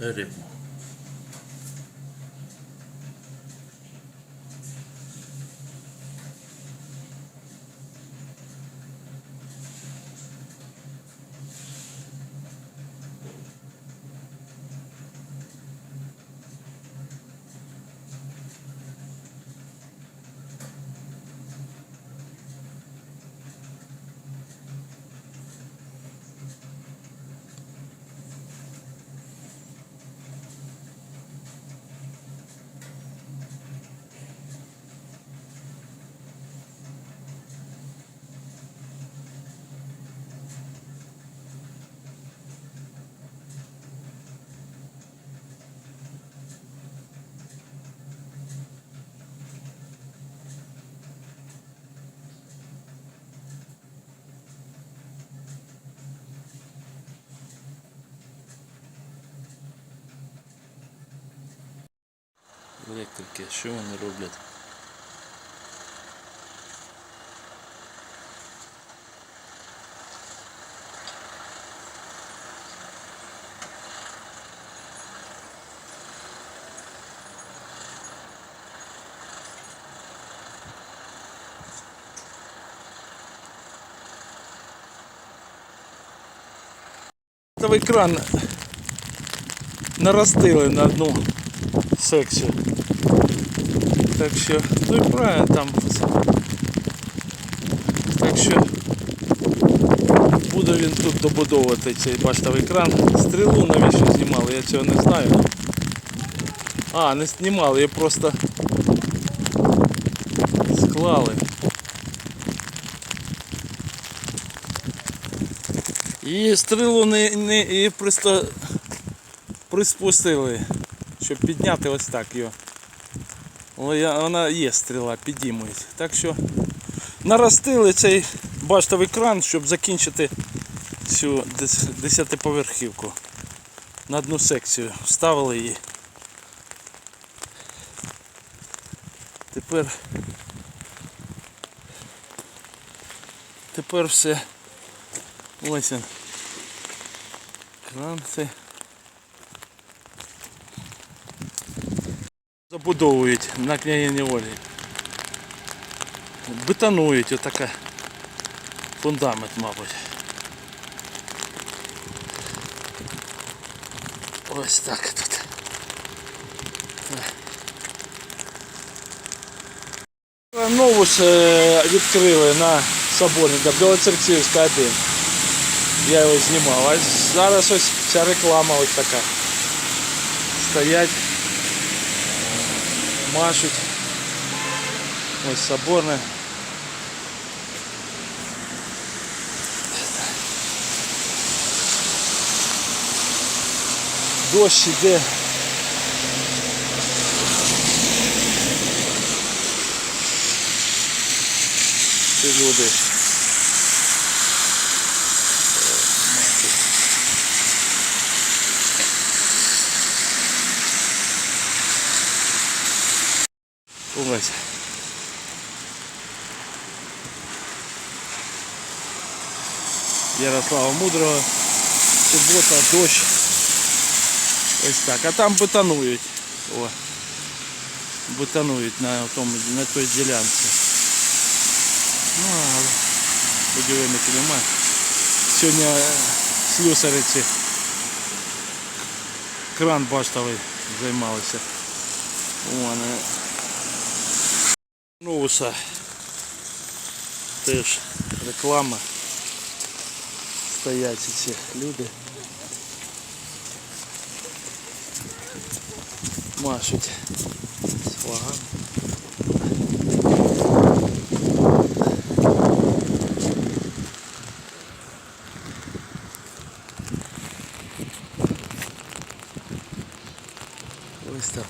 哎，对。Електрики, що вони роблять? Кран наростили на одну секцію. Так що, ну і правильно там. Так що буде він тут добудовувати цей баштовий кран. Стрілу навіщо знімали, я цього не знаю. А, не знімали, її просто склали. І стрілу не, не і просто приспустили, щоб підняти ось так його. Вона є стріла, підіймують. Так що наростили цей баштовий кран, щоб закінчити цю десятиповерхівку. На одну секцію вставили її. Тепер тепер все ось він. Кран цей. Забудовують на княгині Ольгі. Бетонують отака фундамент, мабуть. Ось так тут. Нову ж е, відкрили на Соборника, Білоцерківська 1. Я його знімав. А зараз ось ця реклама ось така. Стоять Машуть. Ось соборне. Дощ іде. Ці люди. Ось. Ярослава Мудрого. Субота, дощ. Ось так. А там бетонують. О. Бетонують на, тому, на той ділянці. Ну, але будівельників немає. Сьогодні е, слюсариці кран баштовий займалися. Вон, е, Новуса теж реклама. Стоять ці люди. Машуть флагами. Ось там.